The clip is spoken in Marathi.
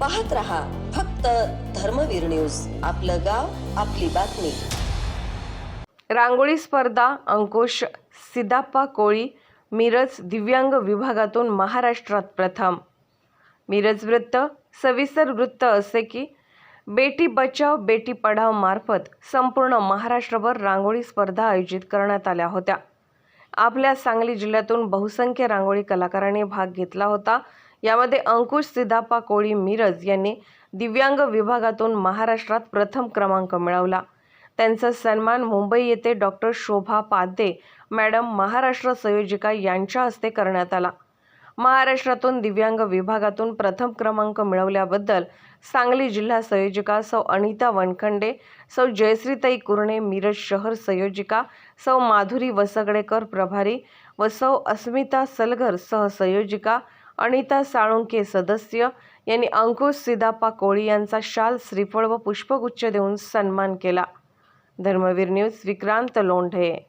पाहत रहा फक्त धर्मवीर न्यूज. आपलं गाव आपली बातमी. रांगोळी स्पर्धा अंकुश सिदाप्पा कोळी मिरज दिव्यांग विभागातून महाराष्ट्रात प्रथम. मिरज वृत्त सविस्तर वृत्त असे की बेटी बचाव बेटी पढाव मार्फत संपूर्ण महाराष्ट्रभर रांगोळी स्पर्धा आयोजित करण्यात आल्या होत्या. आपल्या सांगली जिल्ह्यातून बहुसंख्य रांगोळी कलाकारांनी भाग घेतला होता. यामध्ये अंकुश सिद्धाप्पा कोळी मिरज यांनी दिव्यांग विभागातून महाराष्ट्रात प्रथम क्रमांक मिळवला. त्यांचा सन्मान मुंबई येथे डॉक्टर शोभा पादे मॅडम महाराष्ट्र संयोजिका यांच्या हस्ते करण्यात आला. महाराष्ट्रातून दिव्यांग विभागातून प्रथम क्रमांक मिळवल्याबद्दल सांगली जिल्हा संयोजिका सौ अनिता वनखंडे सौ जयश्रीताई कुरणे मिरज शहर संयोजिका सौ माधुरी वसगडेकर प्रभारी व सौ अस्मिता सलगर सहसंयोजिका अनिता साळुंके सदस्य यांनी अंकुश सिदाप्पा कोळी यांचा शाल श्रीफळ व पुष्पगुच्छ देऊन सन्मान केला. धर्मवीर न्यूज विक्रांत लोंढे.